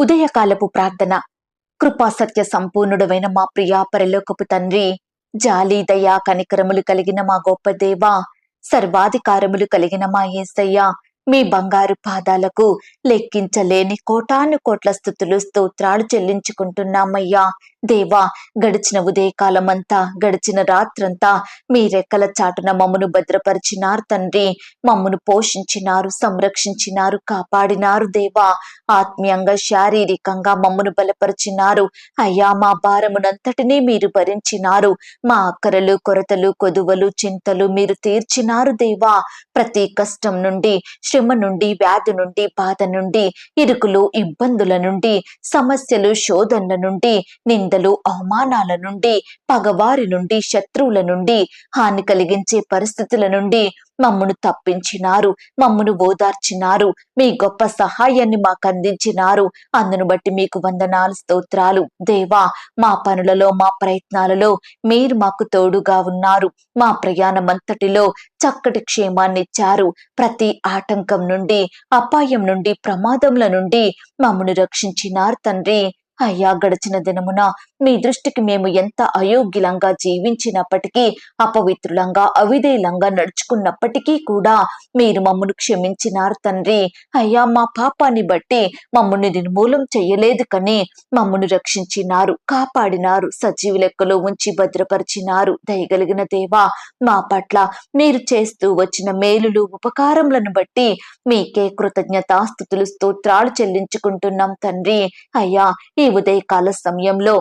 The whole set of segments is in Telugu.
ఉదయకాలపు ప్రార్థన. కృపా సత్య మా ప్రియా పరలోకపు తండ్రి జాలి దయా కనికరములు కలిగిన మా గొప్ప దేవ సర్వాధికారములు కలిగిన మా యేసయ్య మీ బంగారు పాదాలకు లెక్కించలేని కోటాను కోట్ల స్థుతులు స్తోత్రాలు చెల్లించుకుంటున్నామయ్యా. దేవా గడిచిన ఉదయకాలమంతా గడిచిన రాత్రంతా మీ రెక్కల చాటున మమ్మను భద్రపరిచినారు తండ్రి. మమ్మను పోషించినారు సంరక్షించినారు కాపాడినారు దేవా. ఆత్మీయంగా శారీరకంగా మమ్మను బలపరిచినారు. అయ్యా మా భారమునంతటినీ మీరు భరించినారు. మా అక్కరలు కొరతలు కొదువలు చింతలు మీరు తీర్చినారు దేవా. ప్రతి కష్టం నుండి శ్రమ నుండి వ్యాధి నుండి బాధ నుండి ఇరుకులు ఇబ్బందుల నుండి సమస్యలు శోధనల నుండి నిందలు అవమానాల నుండి పగవారి నుండి శత్రువుల నుండి హాని కలిగించే పరిస్థితుల నుండి మమ్మను తప్పించినారు మమ్మను ఓదార్చినారు మీ గొప్ప సహాయాన్ని మాకు అందించినారు. అందును బట్టి మీకు వందనాలు స్తోత్రాలు. దేవా మా పనులలో మా ప్రయత్నాలలో మీరు మాకు తోడుగా ఉన్నారు. మా ప్రయాణమంతటిలో చక్కటి క్షేమాన్ని ఇచ్చారు ప్రతి ఆటంకం నుండి అపాయం నుండి ప్రమాదముల నుండి మమ్మను రక్షించినారు తండ్రి. అయ్యా గడిచిన దినమున మీ దృష్టికి మేము ఎంత అయోగ్యులంగా జీవించినప్పటికీ అపవిత్రులంగా అవిధేయులంగా నడుచుకున్నప్పటికీ కూడా మీరు మమ్మను క్షమించినారు తండ్రి. అయ్యా మా పాపాన్ని బట్టి మమ్మల్ని నిర్మూలం చేయలేదు కానీ మమ్మను రక్షించినారు కాపాడినారు సజీవ లెక్కలో ఉంచి భద్రపరిచినారు. దయగలిగిన దేవా మా పట్ల మీరు చేస్తూ వచ్చిన మేలులు ఉపకారములను బట్టి మీకే కృతజ్ఞతాస్థుతులు స్తోత్రాలు చెల్లించుకుంటున్నాం తండ్రి. అయ్యా ఈ ఉదయకాల సమయంలో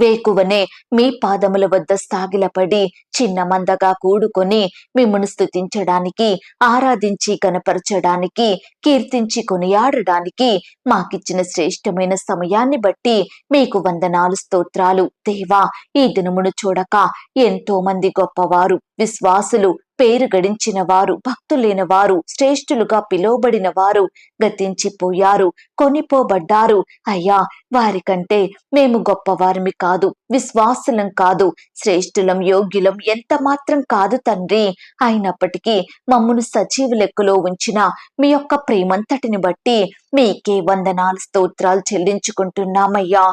వేకువనే మీ పాదముల వద్ద స్థాగిలపడి చిన్న మందగా కూడుకొని మిమ్మను స్తుతించడానికి ఆరాధించి కనపరచడానికి కీర్తించి కొనియాడడానికి మాకిచ్చిన శ్రేష్టమైన సమయాన్ని బట్టి మీకు వందనాలు స్తోత్రాలు. దేవా ఈ దినమును చూడక ఎంతో మంది గొప్పవారు విశ్వాసులు పేరు గడించిన వారు భక్తులైన వారు శ్రేష్ఠులుగా పిలువబడిన వారు గతించిపోయారు కొనిపోబడ్డారు. అయ్యా వారికంటే మేము గొప్పవారిమి కాదు విశ్వాసులం కాదు శ్రేష్ఠులం యోగ్యులం ఎంత మాత్రం కాదు తండ్రి. అయినప్పటికీ మమ్మను సజీవ లెక్కలో ఉంచిన మీ యొక్క ప్రేమంతటిని బట్టి మీకే వందనాలు స్తోత్రాలు చెల్లించుకుంటున్నామయ్యా.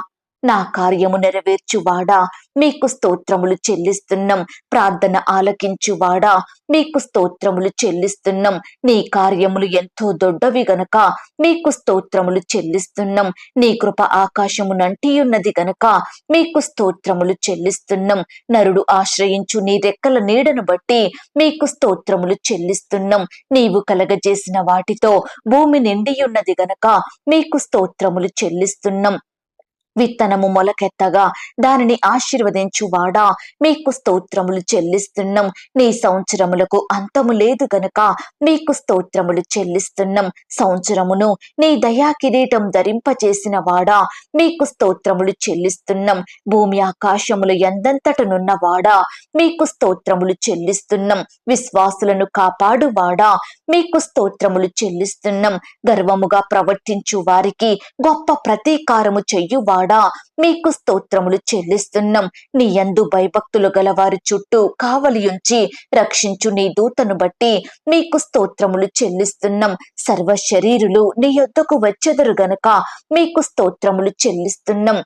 నా కార్యము నెరవేర్చువాడా? మీకు స్తోత్రములు చెల్లిస్తున్నాం. ప్రార్థన ఆలకించువాడా? మీకు స్తోత్రములు చెల్లిస్తున్నాం. నీ కార్యములు ఎంతో దొడ్డవి గనక మీకు స్తోత్రములు చెల్లిస్తున్నాం. నీ కృప ఆకాశము నంటియున్నది గనక మీకు స్తోత్రములు చెల్లిస్తున్నాం. నరుడు ఆశ్రయించు నీ రెక్కల నీడను బట్టి మీకు స్తోత్రములు చెల్లిస్తున్నాం. నీవు కలగజేసిన వాటితో భూమి నిండియున్నది గనక మీకు స్తోత్రములు చెల్లిస్తున్నాం. విత్తనము మొలకెత్తగా దానిని ఆశీర్వదించువాడా? మీకు స్తోత్రములు చెల్లిస్తున్నాం. నీ సంవత్సరములకు అంతము లేదు గనక మీకు స్తోత్రములు చెల్లిస్తున్నాం. సంవత్సరమును నీ దయా కిరీటం ధరింపచేసిన వాడా మీకు స్తోత్రములు చెల్లిస్తున్నాం. భూమి ఆకాశములు ఎందంతటనున్న వాడా మీకు స్తోత్రములు చెల్లిస్తున్నాం. విశ్వాసులను కాపాడువాడా? మీకు స్తోత్రములు చెల్లిస్తున్నాం. గర్వముగా ప్రవర్తించు వారికి గొప్ప ప్రతీకారము చెయ్యువాడా మీకు స్తోత్రములు చెల్లిస్తున్నాం. నీ యందు భయభక్తులు గలవారి చుట్టూ కావలియుంచి రక్షించు నీ దూతను బట్టి మీకు స్తోత్రములు చెల్లిస్తున్నాం. సర్వ శరీరులు నీ యొద్దకు వచ్చెదరు గనక మీకు స్తోత్రములు చెల్లిస్తున్నాం.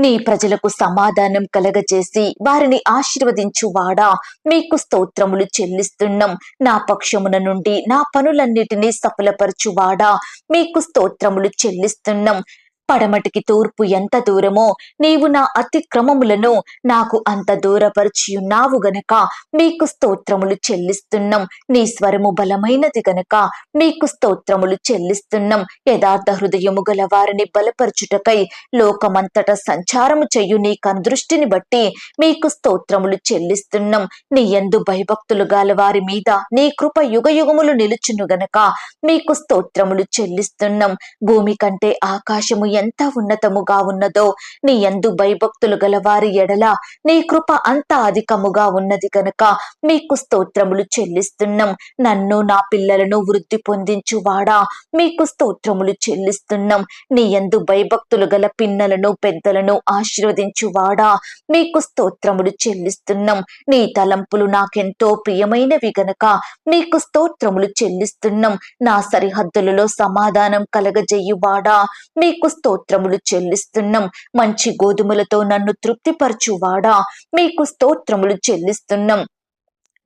నీ ప్రజలకు సమాధానం కలగజేసి వారిని ఆశీర్వదించు వాడా మీకు స్తోత్రములు చెల్లిస్తున్నాం. నా పక్షమున నుండి నా పనులన్నిటినీ సఫలపరచువాడా? మీకు స్తోత్రములు చెల్లిస్తున్నాం. పడమటికి తూర్పు ఎంత దూరమో నీవు నా అతిక్రమములను నాకు అంత దూరపరిచియున్నావు గనక మీకు స్తోత్రములు చెల్లిస్తున్నాం. నీ స్వరము బలమైనది గనక మీకు స్తోత్రములు చెల్లిస్తున్నాం. యథార్థ హృదయము గల వారిని బలపరచుటకై లోకమంతట సంచారము చెయ్యు నీ కనుదృష్టిని బట్టి మీకు స్తోత్రములు చెల్లిస్తున్నాం. నీ ఎందు భయభక్తులు గల వారి మీద నీ కృప యుగయుగములు నిలుచును గనక మీకు స్తోత్రములు చెల్లిస్తున్నాం. భూమి కంటే ఆకాశము ఎంత ఉన్నతముగా ఉన్నదో నీ ఎందు భయభక్తులు గల వారి ఎడల నీ కృప అంత అధికముగా ఉన్నది గనక మీకు స్తోత్రములు చెల్లిస్తున్నాం. నన్ను నా పిల్లలను వృద్ధి పొందించువాడా? మీకు స్తోత్రములు చెల్లిస్తున్నాం. నీ ఎందు భయభక్తులు గల పిన్నలను పెద్దలను ఆశీర్వదించువాడా? మీకు స్తోత్రములు చెల్లిస్తున్నాం. నీ తలంపులు నాకెంతో ప్రియమైనవి గనక మీకు స్తోత్రములు చెల్లిస్తున్నాం. నా సరిహద్దులలో సమాధానం కలగజేయువాడా? మీకు స్తోత్రములు స్తోత్రములు చెల్లిస్తున్నాం. మంచి గోధుమలతో నన్ను తృప్తిపరచువాడా? మీకు స్తోత్రములు చెల్లిస్తున్నాం.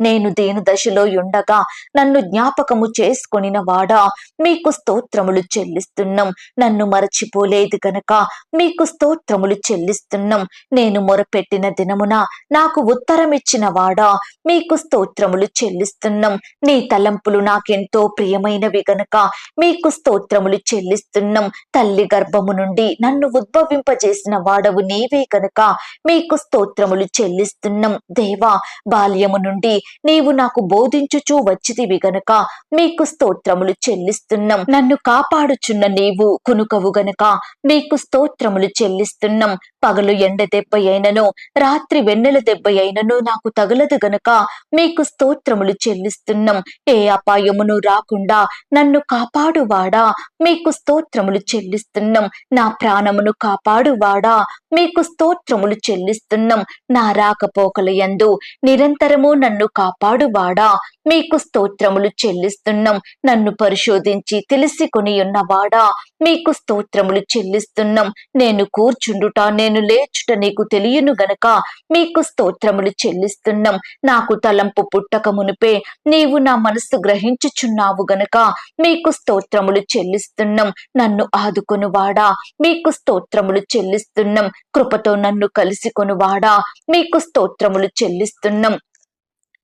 నేను దేని దశలో ఉండగా నన్ను జ్ఞాపకము చేసుకొనిన వాడా మీకు స్తోత్రములు చెల్లిస్తున్నాం. నన్ను మరచిపోలేదు గనక మీకు స్తోత్రములు చెల్లిస్తున్నాం. నేను మొరపెట్టిన దినమున నాకు ఉత్తరం ఇచ్చిన వాడా మీకు స్తోత్రములు చెల్లిస్తున్నాం. నీ తలంపులు నాకెంతో ప్రియమైనవి గనక మీకు స్తోత్రములు చెల్లిస్తున్నాం. తల్లి గర్భము నుండి నన్ను ఉద్భవింపజేసిన వాడవు నీవే గనక మీకు స్తోత్రములు చెల్లిస్తున్నాం. దేవా బాల్యము నుండి నీవు నాకు బోధించుచూ వచ్చితివి గనుక మీకు స్తోత్రములు చెల్లిస్తున్నాం. నన్ను కాపాడుచున్న నీవు కునుకవు గనుక మీకు స్తోత్రములు చెల్లిస్తున్నాం. పగలు ఎండ దెబ్బ అయినను రాత్రి వెన్నెల దెబ్బ అయినను నాకు తగలదు గనుక మీకు స్తోత్రములు చెల్లిస్తున్నాం. ఏ అపాయమును రాకుండా నన్ను కాపాడువాడా? మీకు స్తోత్రములు చెల్లిస్తున్నాం. నా ప్రాణమును కాపాడువాడా? మీకు స్తోత్రములు చెల్లిస్తున్నాం. నా రాకపోకల యందు నిరంతరము నన్ను కాపాడువాడా? మీకు స్తోత్రములు చెల్లిస్తున్నాం. నన్ను పరిశోధించి తెలిసి కొని ఉన్నవాడా మీకు స్తోత్రములు చెల్లిస్తున్నాం. నేను కూర్చుండుట నేను లేచుట నీకు తెలియను గనక మీకు స్తోత్రములు చెల్లిస్తున్నాం. నాకు తలంపు పుట్టక మునిపే నీవు నా మనస్సు గ్రహించుచున్నావు గనక మీకు స్తోత్రములు చెల్లిస్తున్నాం. నన్ను ఆదుకొనువాడా? మీకు స్తోత్రములు చెల్లిస్తున్నాం. కృపతో నన్ను కలిసి కొనువాడా మీకు స్తోత్రములు చెల్లిస్తున్నాం.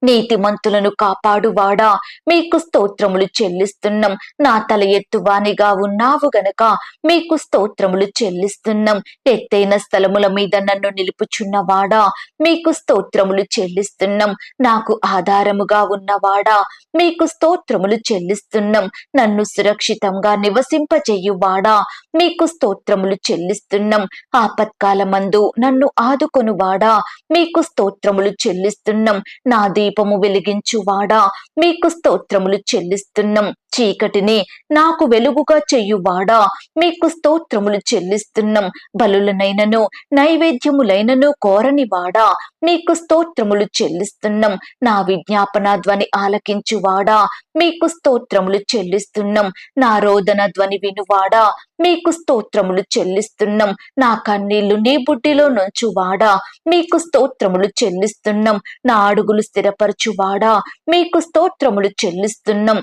నీతిమంతులను కాపాడువాడా? మీకు స్తోత్రములు చెల్లిస్తున్నాం. నా తల ఎత్తువానిగా ఉన్నావు గనక మీకు స్తోత్రములు చెల్లిస్తున్నాం. ఎత్తైన స్థలముల మీద నన్ను నిలుపుచున్నవాడా? మీకు స్తోత్రములు చెల్లిస్తున్నాం. నాకు ఆధారముగా ఉన్నవాడా? మీకు స్తోత్రములు చెల్లిస్తున్నాం. నన్ను సురక్షితంగా నివసింపజేయువాడా? మీకు స్తోత్రములు చెల్లిస్తున్నాం. ఆపత్కాలమందు నన్ను ఆదుకొనువాడా? మీకు స్తోత్రములు చెల్లిస్తున్నాం. నా దీపము వెలిగించువాడా? మీకు స్తోత్రములు చెల్లిస్తున్నాం. చీకటిని నాకు వెలుగుగా చెయ్యువాడా మీకు స్తోత్రములు చెల్లిస్తున్నాం. బలులనైనను నైవేద్యములైనను కోరనివాడా? మీకు స్తోత్రములు చెల్లిస్తున్నాం. నా విజ్ఞాపన ధ్వని ఆలకించువాడా? మీకు స్తోత్రములు చెల్లిస్తున్నాం. నా రోదన ధ్వని వినువాడా? మీకు స్తోత్రములు చెల్లిస్తున్నాం. నా కన్నీళ్ళు నీ బుడ్డిలో నుంచువాడా? మీకు స్తోత్రములు చెల్లిస్తున్నాం. నా అడుగులు స్థిరపరచువాడా? మీకు స్తోత్రములు చెల్లిస్తున్నాం.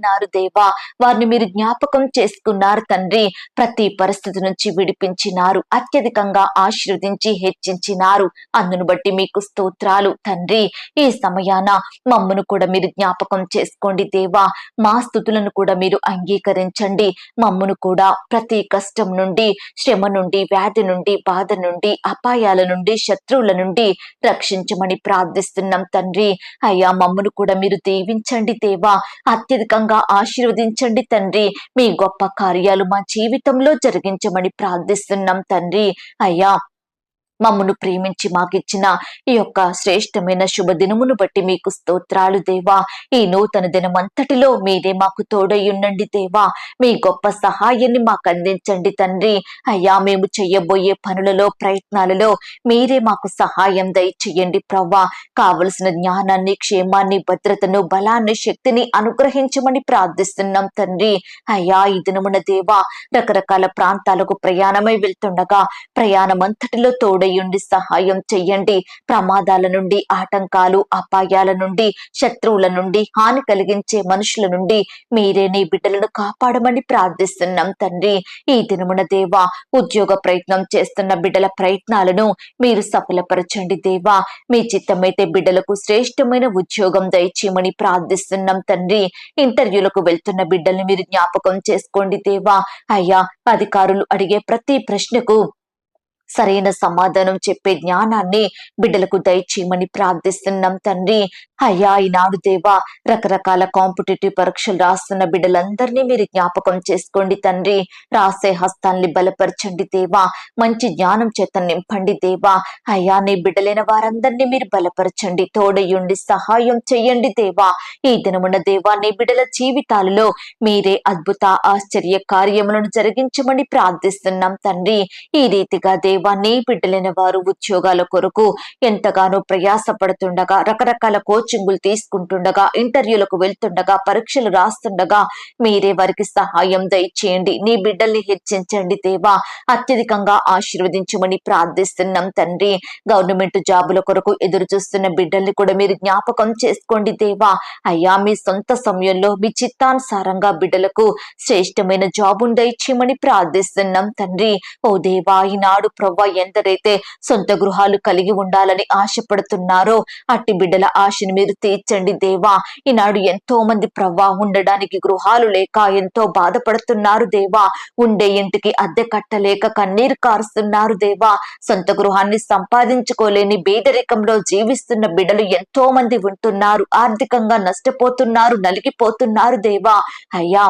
దేవా. వారిని మీరు జ్ఞాపకం చేసుకున్నారు తండ్రి. ప్రతి పరిస్థితి నుంచి విడిపించినారు. అత్యధికంగా ఆశీర్వదించి హెచ్చించినారు. అందును బట్టి మీకు స్తోత్రాలు తండ్రి. ఈ సమయాన మమ్మను కూడా మీరు జ్ఞాపకం చేసుకోండి దేవా. మా స్థుతులను కూడా మీరు అంగీకరించండి. మమ్మను కూడా ప్రతి కష్టం నుండి శ్రమ నుండి వ్యాధి నుండి బాధ నుండి అపాయాల నుండి శత్రువుల నుండి రక్షించమని ప్రార్థిస్తున్నాం తండ్రి. అయ్యా మమ్మను కూడా మీరు దీవించండి దేవా. అత్యధికంగా ఆశీర్వదించండి తండ్రి. మీ గొప్ప కార్యాలు మా జీవితంలో జరిగించమని ప్రార్థిస్తున్నాం తండ్రి. అయ్యా మమ్మను ప్రేమించి మాకిచ్చిన ఈ యొక్క శ్రేష్టమైన శుభ దినమును బట్టి మీకు స్తోత్రాలు దేవా. ఈ నూతన దినమంతటిలో మీరే మాకు తోడయ్యుండండి దేవా. మీ గొప్ప సహాయాన్ని మాకు అందించండి తండ్రి. అయ్యా మేము చెయ్యబోయే పనులలో ప్రయత్నాలలో మీరే మాకు సహాయం దయచేయండి ప్రవ్వా. కావలసిన జ్ఞానాన్ని క్షేమాన్ని భద్రతను బలాన్ని శక్తిని అనుగ్రహించమని ప్రార్థిస్తున్నాం తండ్రి. అయ్యా ఈ దినమున దేవా రకరకాల ప్రాంతాలకు ప్రయాణమై వెళ్తుండగా ప్రయాణమంతటిలో తోడై దయ్యుండి సహాయం చెయ్యండి. ప్రమాదాల నుండి ఆటంకాలు అపాయాల నుండి శత్రువుల నుండి హాని కలిగించే మనుషుల నుండి మీరే నీ బిడ్డలను కాపాడమని ప్రార్థిస్తున్నాం తండ్రి. ఈ దినమున దేవా ఉద్యోగ ప్రయత్నం చేస్తున్న బిడ్డల ప్రయత్నాలను మీరు సఫలపరచండి దేవా. మీ చిత్తమైతే బిడ్డలకు శ్రేష్టమైన ఉద్యోగం దయచేయమని ప్రార్థిస్తున్నాం తండ్రి. ఇంటర్వ్యూలకు వెళ్తున్న బిడ్డల్ని మీరు జ్ఞాపకం చేసుకోండి దేవా. అయ్యా అధికారులు అడిగే ప్రతి ప్రశ్నకు సరైన సమాధానం చెప్పే జ్ఞానాన్ని బిడ్డలకు దయచేయమని ప్రార్థిస్తున్నాం తండ్రి. అయ్యా ఈనాడు దేవా రకరకాల కాంపిటేటివ్ పరీక్షలు రాస్తున్న బిడ్డలందరినీ మీరు జ్ఞాపకం చేసుకోండి తండ్రి. రాసే హస్తాల్ని బలపరచండి దేవా. మంచి జ్ఞానం చేత నింపండి దేవా. అయ్యా నీ బిడ్డలైన వారందరినీ మీరు బలపరచండి. తోడయుండి సహాయం చెయ్యండి దేవా. ఈ దినమున దేవా నీ బిడ్డల జీవితాలలో మీరే అద్భుత ఆశ్చర్య కార్యములను జరిగించమని ప్రార్థిస్తున్నాం తండ్రి. ఈ రీతిగా దేవ నీ బిడ్డలైన వారు ఉద్యోగాల కొరకు ఎంతగానో ప్రయాస పడుతుండగా రకరకాల కోచింగులు తీసుకుంటుండగా ఇంటర్వ్యూలకు వెళ్తుండగా పరీక్షలు రాస్తుండగా మీరే వారికి సహాయం దయచేయండి. నీ బిడ్డల్ని హెచ్చించండి దేవా. అత్యధికంగా ఆశీర్వదించమని ప్రార్థిస్తున్నాం తండ్రి. గవర్నమెంట్ జాబుల కొరకు ఎదురు చూస్తున్న బిడ్డల్ని కూడా మీరు జ్ఞాపకం చేసుకోండి దేవా. అయ్యా మీ సొంత సమయంలో మీ చిత్తానుసారంగా బిడ్డలకు శ్రేష్టమైన జాబును దయచేయమని ప్రార్థిస్తున్నాం తండ్రి. ఓ దేవా ఈనాడు ప్రవ్వ ఎందరైతే సొంత గృహాలు కలిగి ఉండాలని ఆశపడుతున్నారో అట్టి బిడ్డల ఆశని మీరు తీర్చండి దేవా. ఈనాడు ఎంతో మంది ప్రవ్వా ఉండడానికి గృహాలు లేక ఎంతో బాధపడుతున్నారు దేవా. ఉండే ఇంటికి అద్దె కట్టలేక కన్నీరు కారుస్తున్నారు దేవా. సొంత గృహాన్ని సంపాదించుకోలేని బీదరికంలో జీవిస్తున్న బిడ్డలు ఎంతో మంది ఉంటున్నారు ఆర్థికంగా నష్టపోతున్నారు నలిగిపోతున్నారు దేవా. అయ్యా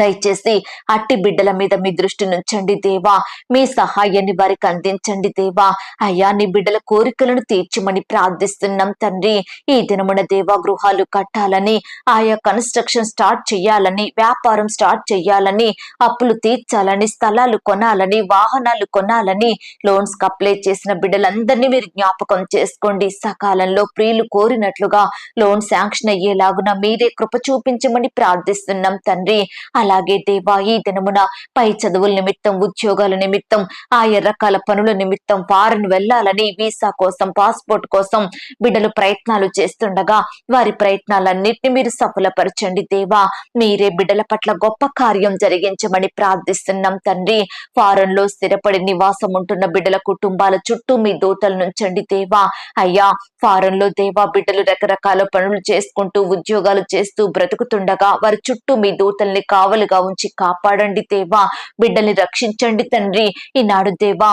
దయచేసి అట్టి బిడ్డల మీద మీ దృష్టి నుంచండి దేవా. మీ సహాయాన్ని వారికి అందించండి దేవా. అయ్యా నీ బిడ్డల కోరికలను తీర్చమని ప్రార్థిస్తున్నాం తండ్రి. ఈ దినమున దేవా గృహాలు కట్టాలని ఆయా కన్స్ట్రక్షన్ స్టార్ట్ చేయాలని వ్యాపారం స్టార్ట్ చేయాలని అప్పులు తీర్చాలని స్థలాలు కొనాలని వాహనాలు కొనాలని లోన్స్కి అప్లై చేసిన బిడ్డలందరినీ మీరు జ్ఞాపకం చేసుకోండి. సకాలంలో ప్రియులు కోరినట్లుగా లోన్ శాంక్షన్ అయ్యేలాగున మీరే కృప చూపించమని ప్రార్థిస్తున్నాం తండ్రి. అలాగే దేవా ఈ దినమున పై చదువుల నిమిత్తం ఉద్యోగాల నిమిత్తం ఆయా రకాల పనుల నిమిత్తం ఫారెన్ వెళ్ళాలని వీసా కోసం పాస్పోర్ట్ కోసం బిడ్డలు ప్రయత్నాలు చేస్తుండగా వారి ప్రయత్నాలన్నింటినీ మీరు సఫలపరచండి దేవా. మీరే బిడ్డల పట్ల గొప్ప కార్యం జరిగించమని ప్రార్థిస్తున్నాం తండ్రి. ఫారెన్లో స్థిరపడి నివాసం ఉంటున్న బిడ్డల కుటుంబాల చుట్టూ మీ దూతలు నుంచండి దేవా. అయ్యా ఫారెన్లో దేవా బిడ్డలు రకరకాల పనులు చేసుకుంటూ ఉద్యోగాలు చేస్తూ బ్రతుకుతుండగా వారి చుట్టూ మీ దూతల్ని కావలుగా ఉంచి కాపాడండి దేవా. బిడ్డల్ని రక్షించండి తండ్రి. ఈనాడు దేవా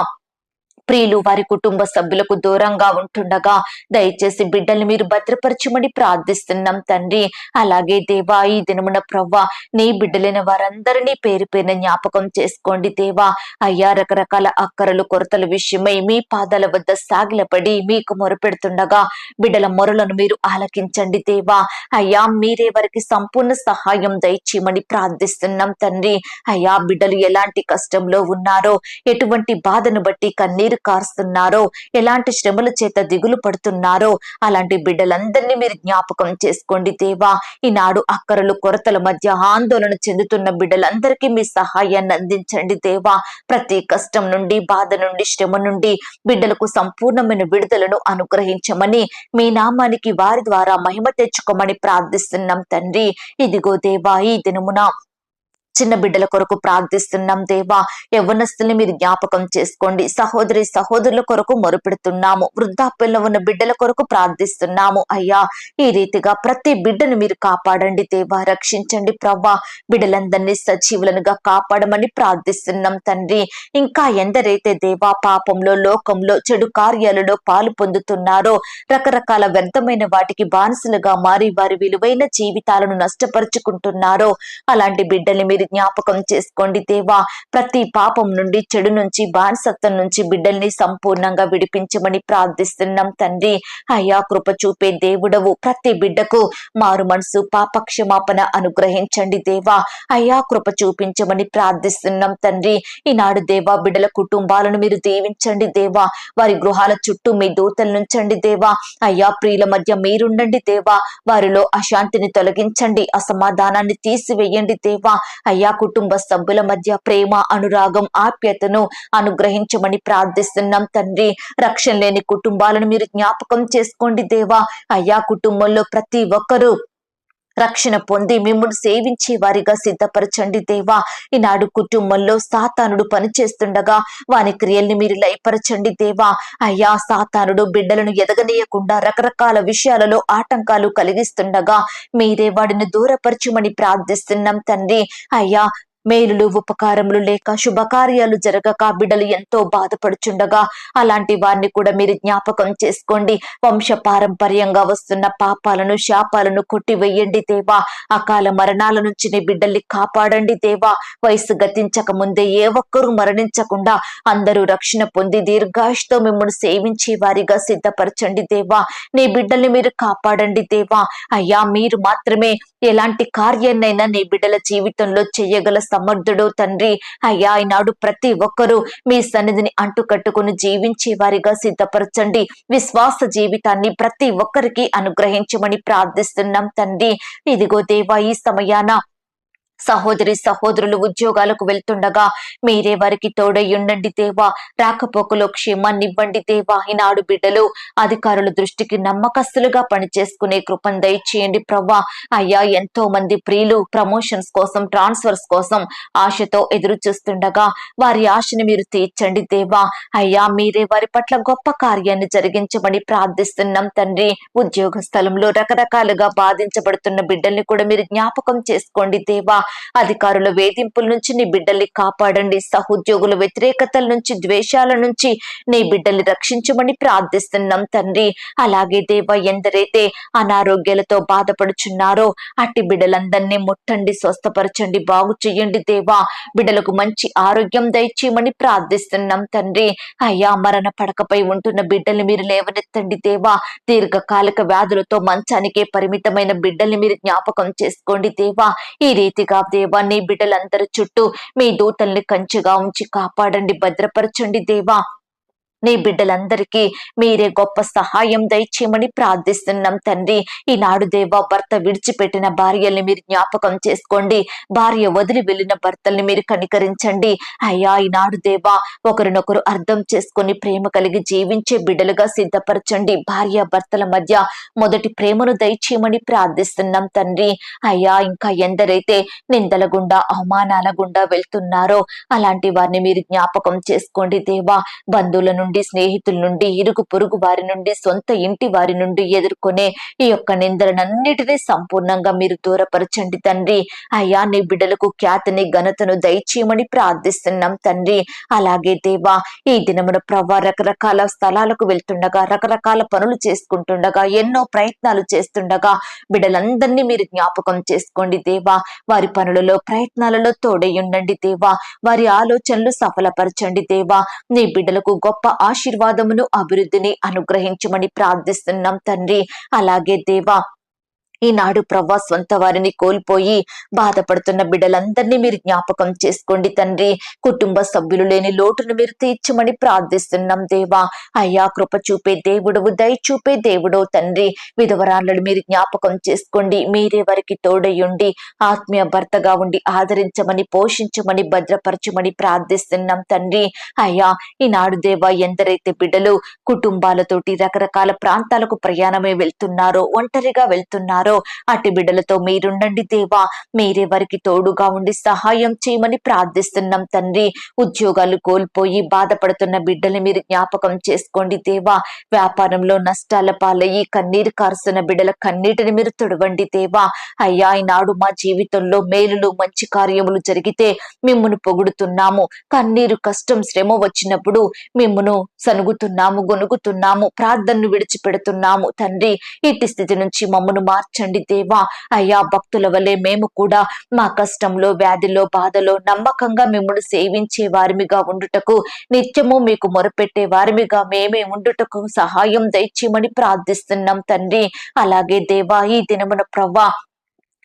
ప్రియులు వారి కుటుంబ సభ్యులకు దూరంగా ఉంటుండగా దయచేసి బిడ్డల్ని మీరు భద్రపరచమని ప్రార్థిస్తున్నాం తండ్రి. అలాగే దేవా ఈ దినమున ప్రవ్వ నీ బిడ్డలైన వారందరినీ పేరు పేరున జ్ఞాపకం చేసుకోండి దేవా. అయ్యా రకరకాల అక్కరలు కొరతల విషయమై మీ పాదాల వద్ద సాగిలపడి మీకు మొరపెడుతుండగా బిడ్డల మొరలను మీరు ఆలకించండి దేవా. అయ్యా మీరే వారికి సంపూర్ణ సహాయం దయచేయమని ప్రార్థిస్తున్నాం తండ్రి. అయ్యా బిడ్డలు ఎలాంటి కష్టంలో ఉన్నారో ఎటువంటి బాధను బట్టి కన్నీరు కారుస్తున్నారో ఎలాంటి శ్రమల చేత దిగులు పడుతున్నారో అలాంటి బిడ్డలందరినీ మీరు జ్ఞాపకం చేసుకోండి దేవా. ఈనాడు అక్కరలు కొరతల మధ్య ఆందోళన చెందుతున్న బిడ్డలందరికీ మీ సహాయాన్ని అందించండి దేవా. ప్రతి కష్టం నుండి బాధ నుండి శ్రమ నుండి బిడ్డలకు సంపూర్ణమైన విడుదలను అనుగ్రహించమని మీ నామానికి వారి ద్వారా మహిమ తెచ్చుకోమని ప్రార్థిస్తున్నాం తండ్రి. ఇదిగో దేవా ఈ దినమున చిన్న బిడ్డల కొరకు ప్రార్థిస్తున్నాం దేవా. యవ్వనస్తుల్ని మీరు జ్ఞాపకం చేసుకోండి. సహోదరి సహోదరుల కొరకు మొరుపెడుతున్నాము. వృద్ధాప్యంలో ఉన్న బిడ్డల కొరకు ప్రార్థిస్తున్నాము. అయ్యా ఈ రీతిగా ప్రతి బిడ్డను మీరు కాపాడండి దేవా. రక్షించండి ప్రవ్వా. బిడ్డలందరినీ సజీవులనుగా కాపాడమని ప్రార్థిస్తున్నాం తండ్రి. ఇంకా ఎందరైతే దేవా పాపంలో లోకంలో చెడు కార్యాలలో పాలు పొందుతున్నారో రకరకాల వ్యర్థమైన వాటికి బానిసలుగా మారి వారి విలువైన జీవితాలను నష్టపరుచుకుంటున్నారో అలాంటి బిడ్డల్ని మీరు జ్ఞాపకం చేసుకోండి దేవా. ప్రతి పాపం నుండి చెడు నుంచి బానిసత్వం నుంచి బిడ్డల్ని సంపూర్ణంగా విడిపించమని ప్రార్థిస్తున్నాం తండ్రి. అయ్యా కృప చూపే దేవుడవు. ప్రతి బిడ్డకు మారు మనసు పాపక్షమాపణ అనుగ్రహించండి దేవా. అయ్యా కృప చూపించమని ప్రార్థిస్తున్నాం తండ్రి. ఈనాడు దేవా బిడ్డల కుటుంబాలను మీరు దీవించండి దేవా. వారి గృహాల చుట్టూ మీ దూతలు నుంచండి దేవా. అయ్యా ప్రియుల మధ్య మీరుండండి దేవా. వారిలో అశాంతిని తొలగించండి. అసమాధానాన్ని తీసివేయండి దేవా. అయ్యా కుటుంబ సభ్యుల మధ్య ప్రేమ అనురాగం ఆప్యతను అనుగ్రహించమని ప్రార్థిస్తున్నాం తండ్రి. రక్షణ లేని కుటుంబాలను మీరు జ్ఞాపకం చేసుకోండి దేవా. అయ్యా కుటుంబంలో ప్రతి ఒక్కరూ రక్షణ పొంది మిమ్మల్ని సేవించే వారిగా సిద్ధపరచండి దేవా. ఈనాడు కుటుంబంలో సాతానుడు పనిచేస్తుండగా వాని క్రియల్ని మీరు లయపరచండి దేవా. అయ్యా సాతానుడు బిడ్డలను ఎదగనీయకుండా రకరకాల విషయాలలో ఆటంకాలు కలిగిస్తుండగా మీరే వాడిని దూరపరచుమని ప్రార్థిస్తున్నాం తండ్రి. అయ్యా మేలులు ఉపకారములు లేక శుభకార్యాలు జరగక బిడ్డలు ఎంతో బాధపడుచుండగా అలాంటి వారిని కూడా మీరు జ్ఞాపకం చేసుకోండి. వంశ పారంపర్యంగా వస్తున్న పాపాలను శాపాలను కొట్టివేయండి దేవా. అకాల మరణాల నుంచి నీ బిడ్డల్ని కాపాడండి దేవా. వయసు గతించక ముందే ఏ ఒక్కరూ మరణించకుండా అందరూ రక్షణ పొంది దీర్ఘాయుష్తో మిమ్మల్ని సేవించే వారిగా సిద్ధపరచండి దేవా. నీ బిడ్డల్ని మీరు కాపాడండి దేవా. అయ్యా మీరు మాత్రమే ఎలాంటి కార్యాన్నైనా నీ బిడ్డల జీవితంలో చేయగల సమర్థుడు తండ్రి. అయ్యా ఈనాడు ప్రతి ఒక్కరూ మీ సన్నిధిని అంటుకట్టుకుని జీవించే వారిగా సిద్ధపరచండి. విశ్వాస జీవితాన్ని ప్రతి ఒక్కరికి అనుగ్రహించమని ప్రార్థిస్తున్నాం తండ్రి. ఇదిగో దేవా ఈ సమయాన సహోదరి సహోదరులు ఉద్యోగాలకు వెళ్తుండగా మీరే వారికి తోడయ్యుండండి దేవా. రాకపోకలో క్షేమాన్ని ఇవ్వండి దేవా. ఈనాడు బిడ్డలు అధికారుల దృష్టికి నమ్మకస్తులుగా పనిచేసుకునే కృపను దయచేయండి ప్రవ్వా. అయ్యా ఎంతో మంది ప్రియులు ప్రమోషన్స్ కోసం ట్రాన్స్ఫర్స్ కోసం ఆశతో ఎదురు చూస్తుండగా వారి ఆశని మీరు తీర్చండి దేవా. అయ్యా మీరే వారి పట్ల గొప్ప కార్యాన్ని జరిగించమని ప్రార్థిస్తున్నాం తండ్రి. ఉద్యోగ స్థలంలో రకరకాలుగా బాధించబడుతున్న బిడ్డల్ని కూడా మీరు జ్ఞాపకం చేసుకోండి దేవా. అధికారుల వేధింపుల నుంచి నీ బిడ్డల్ని కాపాడండి. సహోద్యోగుల వ్యతిరేకతల నుంచి ద్వేషాల నుంచి నీ బిడ్డల్ని రక్షించమని ప్రార్థిస్తున్నాం తండ్రి. అలాగే దేవ ఎందరైతే అనారోగ్యాలతో బాధపడుచున్నారో అట్టి బిడ్డలందరినీ ముట్టండి స్వస్థపరచండి బాగు చెయ్యండి దేవా. బిడ్డలకు మంచి ఆరోగ్యం దయచేయమని ప్రార్థిస్తున్నాం తండ్రి. అయ్యా మరణ పడకపై ఉంటున్న బిడ్డల్ని మీరు లేవనెత్తండి దేవా. దీర్ఘకాలిక వ్యాధులతో మంచానికే పరిమితమైన బిడ్డల్ని మీరు జ్ఞాపకం చేసుకోండి దేవా. ఈ రీతిగా దేవా దేవాన్ని బిడ్డలందరి చుట్టూ మీ దూతల్ని కంచెగా ఉంచి కాపాడండి భద్రపరచండి దేవా. నీ బిడ్డలందరికీ మీరే గొప్ప సహాయం దయచేయమని ప్రార్థిస్తున్నాం తండ్రి. ఈనాడు దేవా భర్త విడిచిపెట్టిన భార్యల్ని మీరు జ్ఞాపకం చేసుకోండి. భార్య వదిలి వెళ్ళిన భర్తల్ని మీరు కనికరించండి. అయ్యా ఈనాడు దేవా ఒకరినొకరు అర్థం చేసుకొని ప్రేమ కలిగి జీవించే బిడ్డలుగా సిద్ధపరచండి. భార్య భర్తల మధ్య మొదటి ప్రేమను దయచేయమని ప్రార్థిస్తున్నాం తండ్రి. అయ్యా ఇంకా ఎందరైతే నిందల గుండా అవమానాల గుండా వెళ్తున్నారో అలాంటి వారిని మీరు జ్ఞాపకం చేసుకోండి దేవా. బంధువుల నుండి స్నేహితుల నుండి ఇరుగు పొరుగు వారి నుండి సొంత ఇంటి వారి నుండి ఎదుర్కొనే ఈ యొక్క నిందలనన్నిటినీ సంపూర్ణంగా మీరు దూరపరచండి తండ్రి. అయ్యా నీ బిడ్డలకు ఖ్యాతిని ఘనతను దయచేయమని ప్రార్థిస్తున్నాం తండ్రి. అలాగే దేవా ఈ దినమున ప్రభా రకరకాల స్థలాలకు వెళ్తుండగా రకరకాల పనులు చేసుకుంటుండగా ఎన్నో ప్రయత్నాలు చేస్తుండగా బిడ్డలందరినీ మీరు జ్ఞాపకం చేసుకోండి దేవా. వారి పనులలో ప్రయత్నాలలో తోడై ఉండండి దేవా. వారి ఆలోచనలు సఫలపరచండి దేవా. నీ బిడ్డలకు గొప్ప ఆశీర్వాదమును అభివృద్ధిని అనుగ్రహించమని ప్రార్థిస్తున్నాం తండ్రి. అలాగే దేవా ఈనాడు ప్రవ్వా సొంత వారిని కోల్పోయి బాధపడుతున్న బిడ్డలందరినీ మీరు జ్ఞాపకం చేసుకోండి తండ్రి. కుటుంబ సభ్యులు లేని లోటును మీరు తీర్చమని ప్రార్థిస్తున్నాం దేవా. అయ్యా కృప చూపే దేవుడవు దయ చూపే దేవుడో తండ్రి. విధవరాళ్ళను మీరు జ్ఞాపకం చేసుకోండి. మీరే వారికి తోడయ్యుండి ఆత్మీయ భర్తగా ఉండి ఆదరించమని పోషించమని భద్రపరచమని ప్రార్థిస్తున్నాం తండ్రి. అయ్యా ఈనాడు దేవా ఎందరైతే బిడ్డలు కుటుంబాలతోటి రకరకాల ప్రాంతాలకు ప్రయాణమే వెళ్తున్నారో ఒంటరిగా వెళ్తున్నారో అట్టి బిడ్డలతో మీరుండండి దేవా. మీరే వారికి తోడుగా ఉండి సహాయం చేయమని ప్రార్థిస్తున్నాం తండ్రి. ఉద్యోగాలు కోల్పోయి బాధపడుతున్న బిడ్డల్ని మీరు జ్ఞాపకం చేసుకోండి దేవా. వ్యాపారంలో నష్టాల పాలయ్యి కన్నీరు కారుస్తున్న బిడ్డల కన్నీటిని మీరు తొడవండి దేవా. అయ్యా ఈనాడు మా జీవితంలో మేలులు మంచి కార్యములు జరిగితే మిమ్మను పొగుడుతున్నాము. కన్నీరు కష్టం శ్రమ వచ్చినప్పుడు మిమ్మను సనుగుతున్నాము గొనుగుతున్నాము ప్రార్థనను విడిచిపెడుతున్నాము తండ్రి. ఇట్టి స్థితి నుంచి మమ్మను మార్చండి దేవా. అయ్యా భక్తుల వలె మేము కూడా మా కష్టంలో వ్యాధిలో బాధలో నమ్మకంగా మిమ్మల్ని సేవించే వారిమిగా ఉండుటకు నిత్యము మీకు మొరపెట్టే వారిమిగా మేమే ఉండుటకు సహాయం దయచేయమని ప్రార్థిస్తున్నాం తండ్రి. అలాగే దేవా ఈ దినమున ప్రవ్వా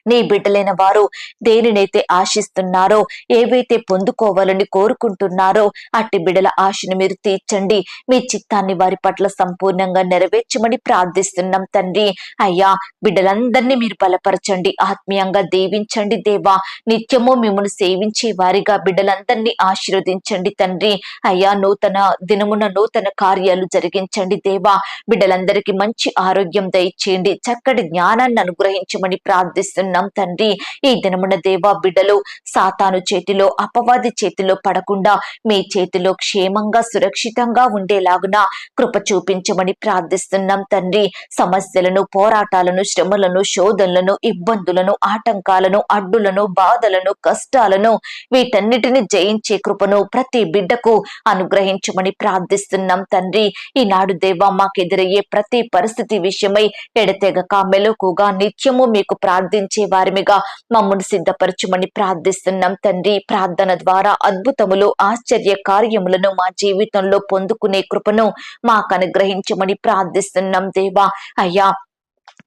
నీ బిడ్డలైన వారు దేనినైతే ఆశిస్తున్నారో ఏవైతే పొందుకోవాలని కోరుకుంటున్నారో అట్టి బిడ్డల ఆశను మీరు తీర్చండి. మీ చిత్తాన్ని వారి పట్ల సంపూర్ణంగా నెరవేర్చమని ప్రార్థిస్తున్నాం తండ్రి. అయ్యా బిడ్డలందరినీ మీరు బలపరచండి ఆత్మీయంగా దీవించండి దేవా. నిత్యము మిమ్మల్ని సేవించే వారిగా బిడ్డలందరినీ ఆశీర్వదించండి తండ్రి. అయ్యా నూతన దినమున నూతన కార్యాలు జరిగించండి దేవా. బిడ్డలందరికీ మంచి ఆరోగ్యం దయచేయండి చక్కటి జ్ఞానాన్ని అనుగ్రహించమని ప్రార్థిస్తున్నాం ప్రార్థిస్తున్నాం తండ్రి. ఈ దినమున దేవా బిడ్డలు సాతాను చేతిలో అపవాది చేతిలో పడకుండా మీ చేతిలో క్షేమంగా సురక్షితంగా ఉండేలాగున కృప చూపించమని ప్రార్థిస్తున్నాం తండ్రి. సమస్యలను పోరాటాలను శ్రమలను శోధనలను ఇబ్బందులను ఆటంకాలను అడ్డులను బాధలను కష్టాలను వీటన్నిటిని జయించే కృపను ప్రతి బిడ్డకు అనుగ్రహించమని ప్రార్థిస్తున్నాం తండ్రి. ఈనాడు దేవా మాకెదురయ్యే ప్రతి పరిస్థితి విషయమై ఎడతెగక మెలకుగా నిత్యము మీకు ప్రార్థించి వారిమిగా మమ్మల్ని సిద్ధపరచుమని ప్రార్థిస్తున్నాం తండ్రి. ప్రార్థన ద్వారా అద్భుతములు ఆశ్చర్య కార్యములను మా జీవితంలో పొందుకునే కృపను మాకు అనుగ్రహించమని ప్రార్థిస్తున్నాం దేవా. అయ్యా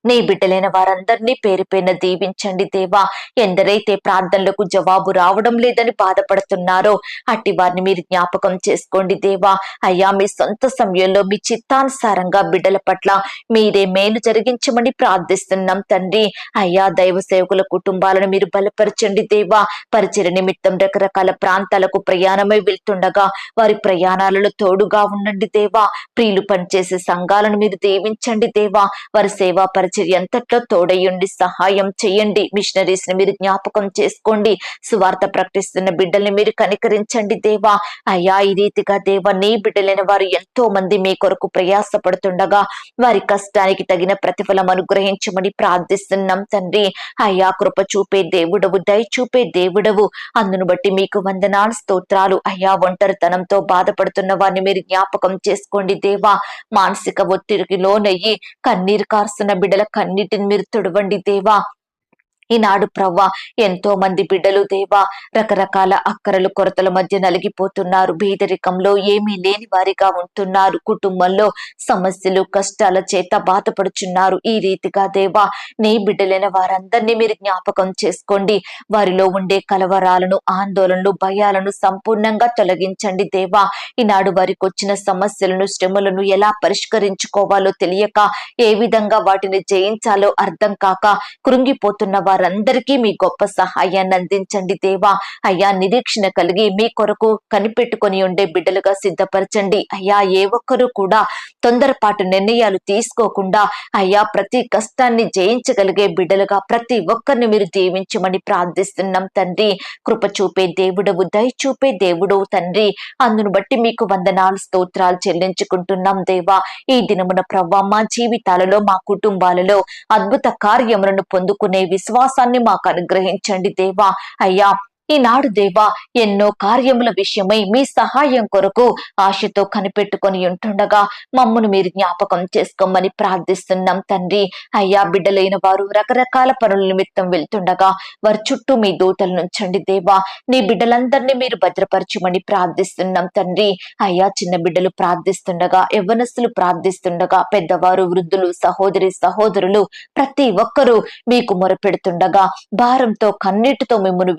నీ బిడ్డలైన వారందరినీ పేరు పేరున దీవించండి దేవా. ఎందరైతే ప్రార్థనలకు జవాబు రావడం లేదని బాధపడుతున్నారో అట్టి వారిని మీరు జ్ఞాపకం చేసుకోండి దేవా. అయ్యా మీ సొంత సమయంలో మీ చిత్తానుసారంగా బిడ్డల పట్ల మీరే మేలు జరిగించమని ప్రార్థిస్తున్నాం తండ్రి. అయ్యా దైవ సేవకుల కుటుంబాలను మీరు బలపరచండి దేవా. పరిచయ నిమిత్తం రకరకాల ప్రాంతాలకు ప్రయాణమై వెళ్తుండగా వారి ప్రయాణాలలో తోడుగా ఉండండి దేవా. ప్రియులు పనిచేసే సంఘాలను మీరు దీవించండి దేవా. వారి సేవా పరి అంతట్లో తోడయ్యండి సహాయం చేయండి. మిషనరీస్ని మీరు జ్ఞాపకం చేసుకోండి. సువార్త ప్రకటిస్తున్న బిడ్డల్ని మీరు కనికరించండి దేవా. అయ్యా ఈ రీతిగా దేవా నీ బిడ్డలైన వారు ఎంతో మంది మీ కొరకు ప్రయాసపడుతుండగా వారి కష్టానికి తగిన ప్రతిఫలం అనుగ్రహించమని ప్రార్థిస్తున్నాం తండ్రి. అయ్యా కృప చూపే దేవుడవు దయ చూపే దేవుడవు. అందును బట్టి మీకు వందనాలు స్తోత్రాలు. అయ్యా ఒంటరితనంతో బాధపడుతున్న వారిని మీరు జ్ఞాపకం చేసుకోండి దేవా. మానసిక ఒత్తిడికి లోనయ్యి కన్నీరు కారుస్తున్న బిడ్డల కన్నీటిని మీరు తుడవండి దేవా ఈనాడు ప్రవ్వా ఎంతో మంది బిడ్డలు దేవా రకరకాల అక్కరలు కొరతల మధ్య నలిగిపోతున్నారు. బీదరికంలో ఏమీ లేని వారిగా ఉంటున్నారు. కుటుంబంలో సమస్యలు కష్టాల చేత బాధపడుచున్నారు. ఈ రీతిగా దేవా నీ బిడ్డలైన వారందరినీ మీరు జ్ఞాపకం చేసుకోండి. వారిలో ఉండే కలవరాలను ఆందోళనలు భయాలను సంపూర్ణంగా తొలగించండి దేవా. ఈనాడు వారికి వచ్చిన సమస్యలను శ్రమలను ఎలా పరిష్కరించుకోవాలో తెలియక ఏ విధంగా వాటిని జయించాలో అర్థం కాక కృంగిపోతున్న వారు వారందరికీ మీ గొప్ప సహాయాన్ని అందించండి దేవా. అయ్యా నిరీక్షణ కలిగి మీ కొరకు కనిపెట్టుకొని ఉండే బిడ్డలుగా సిద్ధపరచండి. అయ్యా ఏ ఒక్కరూ కూడా తొందరపాటు నిర్ణయాలు తీసుకోకుండా అయ్యా ప్రతి కష్టాన్ని జయించగలిగే బిడ్డలుగా ప్రతి ఒక్కరిని మీరు దీవించమని ప్రార్థిస్తున్నాం తండ్రి. కృప చూపే దేవుడవు దయ చూపే దేవుడవు తండ్రి. అందును బట్టి మీకు వందనాలు స్తోత్రాలు చెల్లించుకుంటున్నాం దేవా. ఈ దినమున ప్రవ్వ మా జీవితాలలో మా కుటుంబాలలో అద్భుత కార్యములను పొందుకునే విశ్వాసాన్ని మాకు అనుగ్రహించండి దేవా. అయ్యా ఈనాడు దేవా ఎన్నో కార్యముల విషయమై మీ సహాయం కొరకు ఆశతో కనిపెట్టుకొని ఉంటుండగా మమ్మను మీరు జ్ఞాపకం చేసుకోమని ప్రార్థిస్తున్నాం తండ్రి. అయ్యా బిడ్డలైన వారు రకరకాల పనుల నిమిత్తం వెళ్తుండగా వారి చుట్టూ మీ దూతలు నుంచండి దేవా. నీ బిడ్డలందరినీ మీరు భద్రపరచమని ప్రార్థిస్తున్నాం తండ్రి. అయ్యా చిన్న బిడ్డలు ప్రార్థిస్తుండగా యవ్వనస్తులు ప్రార్థిస్తుండగా పెద్దవారు వృద్ధులు సహోదరి సహోదరులు ప్రతి ఒక్కరూ మీకు మొరపెడుతుండగా భారంతో కన్నీటితో మిమ్మల్ని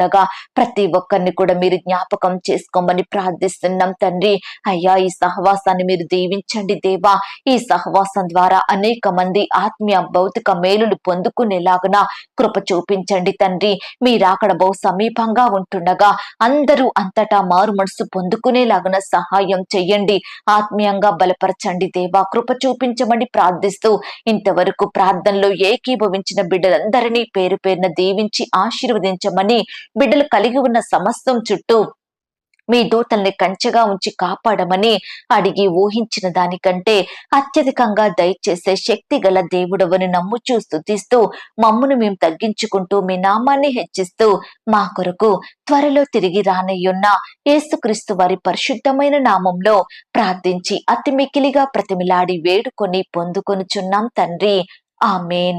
వేడుకుంటుండగా ప్రతి ఒక్కరిని కూడా మీరు జ్ఞాపకం చేసుకోమని ప్రార్థిస్తున్నాం తండ్రి. అయ్యా ఈ సహవాసాన్ని మీరు దీవించండి దేవా. ఈ సహవాసం ద్వారా అనేక మంది ఆత్మీయ భౌతిక మేలులు పొందుకునేలాగున కృప చూపించండి తండ్రి. మీరాకడ బహు సమీపంగా ఉంటుండగా అందరూ అంతటా మారు మనసు పొందుకునేలాగున సహాయం చెయ్యండి. ఆత్మీయంగా బలపరచండి దేవా. కృప చూపించమని ప్రార్థిస్తూ ఇంతవరకు ప్రార్థనలో ఏకీభవించిన బిడ్డలందరినీ పేరు పేరున దీవించి ఆశీర్వదించమని బిడ్డలు కలిగి ఉన్న సమస్తం చుట్టూ మీ దూతల్ని కంచెగా ఉంచి కాపాడమని అడిగి ఊహించిన దానికంటే అత్యధికంగా దయచేసే శక్తి గల దేవుడవని నమ్ముచూ స్థుతిస్తూ మమ్మును మేము తగ్గించుకుంటూ మీ నామాన్ని హెచ్చిస్తూ మా కొరకు త్వరలో తిరిగి రానయ్యున్న యేసుక్రీస్తు వారి పరిశుద్ధమైన నామంలో ప్రార్థించి అతి మికిలిగా ప్రతిమిలాడి వేడుకొని పొందుకొనుచున్నాం తండ్రి. ఆమెన్.